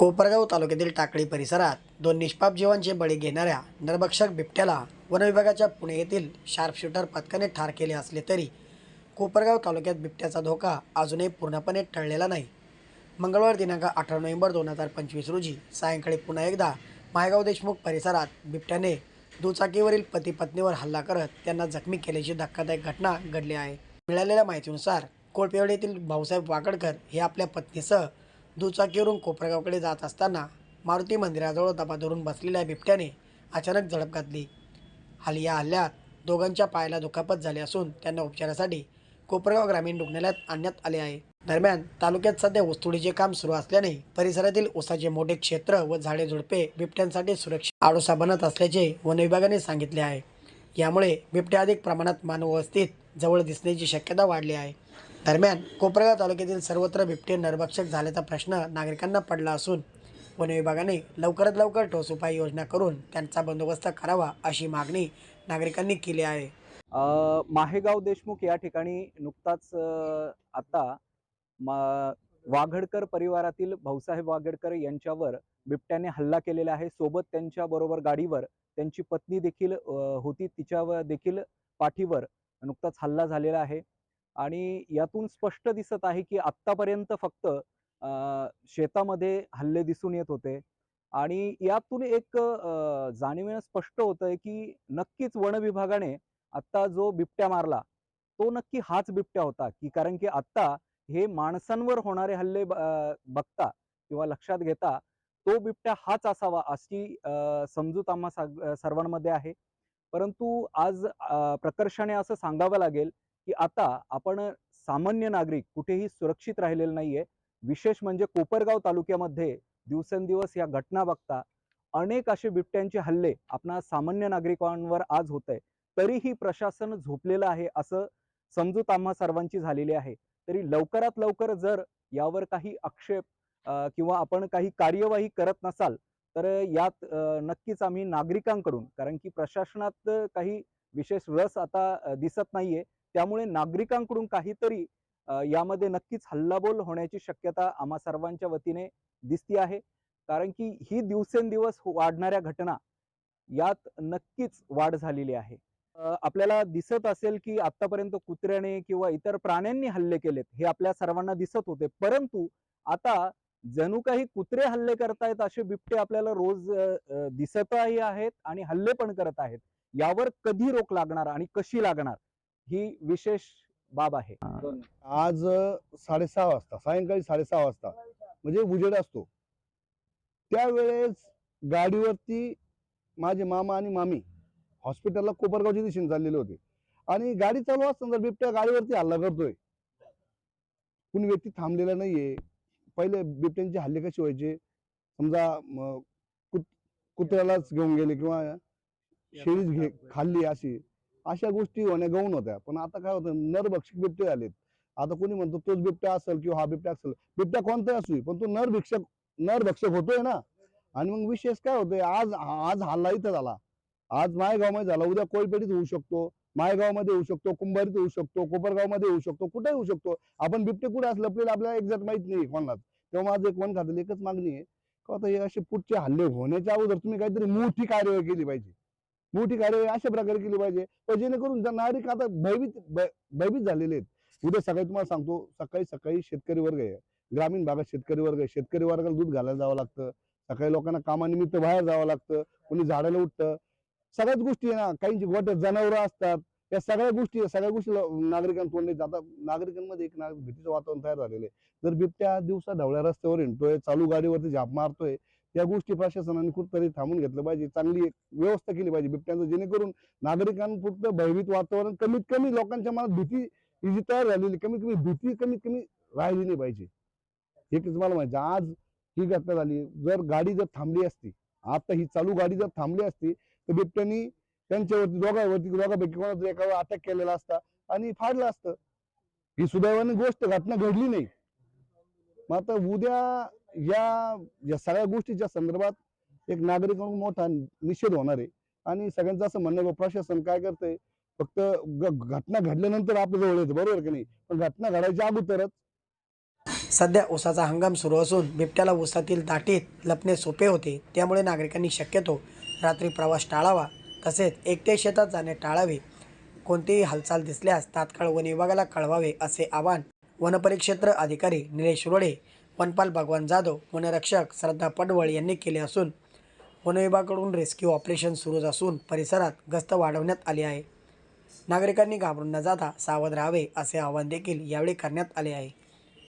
कोपरगाव तालुक्यातील टाकळी परिसरात दोन निष्पाप जीवांचे बळी घेणाऱ्या नरभक्षक बिबट्याला वनविभागाच्या पुणे येथील शार्पशूटर पथकाने ठार केले असले तरी कोपरगाव तालुक्यात बिबट्याचा धोका अजूनही पूर्णपणे टळलेला नाही. मंगळवार दिनांक अठरा नोव्हेंबर दोन हजार पंचवीस रोजी सायंकाळी पुन्हा एकदा मायगाव देशमुख परिसरात बिबट्याने दुचाकीवरील पती पत्नीवर हल्ला करत त्यांना जखमी केल्याची धक्कादायक घटना घडली आहे. मिळालेल्या माहितीनुसार कोळपेवाडी येथील भाऊसाहेब वाकडकर हे आपल्या पत्नीसह दुचाकीवरून कोपरगावकडे जात असताना मारुती मंदिराजवळ दबा धरून बसलेल्या बिबट्याने अचानक झडप घातली. हल्ली या हल्ल्यात दोघांच्या पायाला दुखापत झाली असून त्यांना उपचारासाठी कोपरगाव ग्रामीण रुग्णालयात आणण्यात आले आहे. दरम्यान तालुक्यात सध्या ऊसतोडीचे काम सुरू असल्याने परिसरातील ऊसाचे मोठे क्षेत्र व झाडे झुडपे बिबट्यांसाठी सुरक्षित आडोसा बनत असल्याचे वन विभागाने सांगितले आहे. यामुळे बिबट्या अधिक प्रमाणात मानव जवळ दिसण्याची शक्यता वाढली आहे. दरम्यान कोपरगाव तालुक्यातील सर्वत्र बिबटे नरभक्षक झाल्याचा प्रश्न नागरिकांना पडला असून वन विभागाने लवकरात लवकर ठोस उपाययोजना करून त्यांचा बंदोबस्त करावा अशी मागणी नागरिकांनी केली आहे. माहेगाव देशमुख या ठिकाणी नुकताच आता मा वाघडकर परिवारातील भाऊसाहेब वाघडकर यांच्यावर बिबट्याने हल्ला केलेला आहे. सोबत त्यांच्या बरोबर गाडीवर त्यांची पत्नी देखील होती. तिच्यावर देखील पाठीवर नुकताच हल्ला झालेला आहे. आणि यातून स्पष्ट दिसत आहे की आत्तापर्यंत फक्त शेतामध्ये हल्ले दिसून येत होते. आणि यातून एक जाणीवेनं स्पष्ट होतंय की नक्कीच वन विभागाने आत्ता जो बिबट्या मारला तो नक्की हाच बिबट्या होता की कारण की आत्ता हे माणसांवर होणारे हल्ले बघता किंवा लक्षात घेता तो बिबट्या हाच असावा अशी समजूत आम्हा सर्वांमध्ये आहे. परंतु आज प्रकर्षाने असं सांगावं लागेल की आता आपण सामान्य नागरिक कुठेही सुरक्षित राहिलेलं नाहीये. विशेष म्हणजे कोपरगाव तालुक्यामध्ये दिवसेंदिवस या घटना बघता अनेक असे बिबट्यांचे हल्ले आपणा सामान्य नागरिकांवर आज होत आहे तरीही प्रशासन झोपलेलं आहे असं समजूत आम्हा सर्वांची झालेली आहे. तरी लवकरात लवकर जर यावर काही आक्षेप किंवा आपण काही कार्यवाही करत नसाल तर यात नक्कीच आम्ही नागरिकांकडून कारण की प्रशासनात काही विशेष रस आता दिसत नाहीये. त्यामुळे नागरिकांकडून काहीतरी यामध्ये नक्कीच हल्लाबोल होण्याची शक्यता आम्हा सर्वांच्या वतीने दिसती आहे. कारण की ही दिवसेंदिवस वाढणाऱ्या घटना यात नक्कीच वाढ झालेली आहे. आपल्याला दिसत असेल की आतापर्यंत कुत्र्याने किंवा इतर प्राण्यांनी हल्ले केलेत हे आपल्या सर्वांना दिसत होते. परंतु आता जणू काही कुत्रे हल्ले करतायत असे बिबटे आपल्याला रोज दिसतही आहेत आणि हल्ले पण करत आहेत. यावर कधी रोख लागणार आणि कशी लागणार? ही विशेष बाब आहे. आज साडेसहा वाजता सायंकाळी साडेसहा वाजता म्हणजे उजेड असतो. त्यावेळेस गाडीवरती माझे मामा आणि मामी हॉस्पिटलला कोपरगावच्या दिशेने चाललेले होते. आणि गाडी चालू असताना जर बिबट्या गाडीवरती हल्ला करतोय कुणी व्यक्ती थांबलेला नाहीये. पहिले बिबट्यांचे हल्ले कसे व्हायचे? समजा कुत कुत्र्यालाच घेऊन गेले किंवा शेळीच घे खाल्ली अशी. अशा गोष्टी होण्या गौण होत्या. पण आता काय होतं नरभक्षक बिबटे आलेत. आता कोणी म्हणतो तोच बिबट्या असेल किंवा हा बिबट्या असेल. बिबट्या कोणताही असू पण तो नरभिक्षक नरभक्षक होतोय ना. आणि मग विशेष काय होतोय आज आज हल्ला इथं झाला. आज मायगावमध्ये झाला. उद्या कोळपेटीत होऊ शकतो मायगावमध्ये होऊ शकतो कुंभारीत होऊ शकतो कोपरगावमध्ये होऊ शकतो कुठेही होऊ शकतो. आपण बिबटे कुठे असलं आपल्याला आपल्याला एक्झॅक्ट माहीत नाही कोणालाच तेव्हा माझं एक वन खात्याला एकच मागणी आहे. का आता हे असे पुढचे हल्ले होण्याच्या अगोदर तुम्ही काहीतरी मोठी कार्यवाही केली पाहिजे. मोठी कार्यवाही अशा प्रकारे केली पाहिजे. पण जेणेकरून नागरिक आता भयभीत भयभीत झालेले आहेत. उद्या सकाळी तुम्हाला सांगतो सकाळी सकाळी शेतकरी वर्ग आहे. ग्रामीण भागात शेतकरी वर्ग आहे. शेतकरी वर्गाला दूध घालायला जावं लागतं. सकाळी लोकांना कामानिमित्त बाहेर जावं लागतं. कोणी झाडाला उठतं. सगळ्याच गोष्टी आहे ना काहींची गोट जनावरं असतात. या सगळ्या गोष्टी सगळ्या गोष्टी नागरिकांना आता नागरिकांमध्ये एक नागरिक भीतीचं वातावरण तयार झालेलं आहे. जर बिबट्या दिवसा ढवळ्या रस्त्यावर हिंडतोय चालू गाडीवरती झाप मारतोय या गोष्टी प्रशासनाने कुठतरी थांबून घेतलं पाहिजे. चांगली एक व्यवस्था केली पाहिजे बिबट्यांचं जेणेकरून नागरिकांपुरतं भयभीत वातावरण कमीत कमी लोकांच्या मनात भीती ही जी तयार झालेली कमीत कमी भीती कमीत कमी राहिली नाही पाहिजे. एकच मला माहिती आज ही घटना झाली जर गाडी जर थांबली असती आता ही चालू गाडी जर थांबली असती तर बिबट्यानी त्यांच्यावरती दोघांवरती दोघांपैकी कोणाचा एकावर अटॅक केलेला असता आणि फाडलं असतं ही सुदैवाने गोष्ट घटना घडली नाही. मग आता उद्या या या सगळ्या गोष्टीच्या संदर्भात एक नागरिकांना मोठा निषेध होणार आहे. आणि सगळ्यांचं असं म्हणणं आहे, प्रशासन काय करतंय? फक्त घटना घडल्यानंतर आपल्या जवळ येतं बरोबर की नाही? पण घटना घडायच्या अगोदरच सध्या ऊसाचा हंगाम सुरू असून बिबट्याला ऊसातील दाटीत लपणे सोपे होते. त्यामुळे नागरिकांनी शक्यतो रात्री प्रवास टाळावा. तसेच एकटे शेतात जाणे टाळावे. कोणतीही हालचाल दिसल्यास तात्काळ वन विभागाला कळवावे असे आवाहन वनपरिक्षेत्र अधिकारी निलेश रोडे वनपाल भगवान जाधव वनरक्षक श्रद्धा पडवळ यांनी केले असून वनविभागाकडून रेस्क्यू ऑपरेशन सुरूच असून परिसरात गस्त वाढवण्यात आली आहे. नागरिकांनी घाबरून न जाता सावध राहावे असे आवाहन देखील यावेळी करण्यात आले आहे.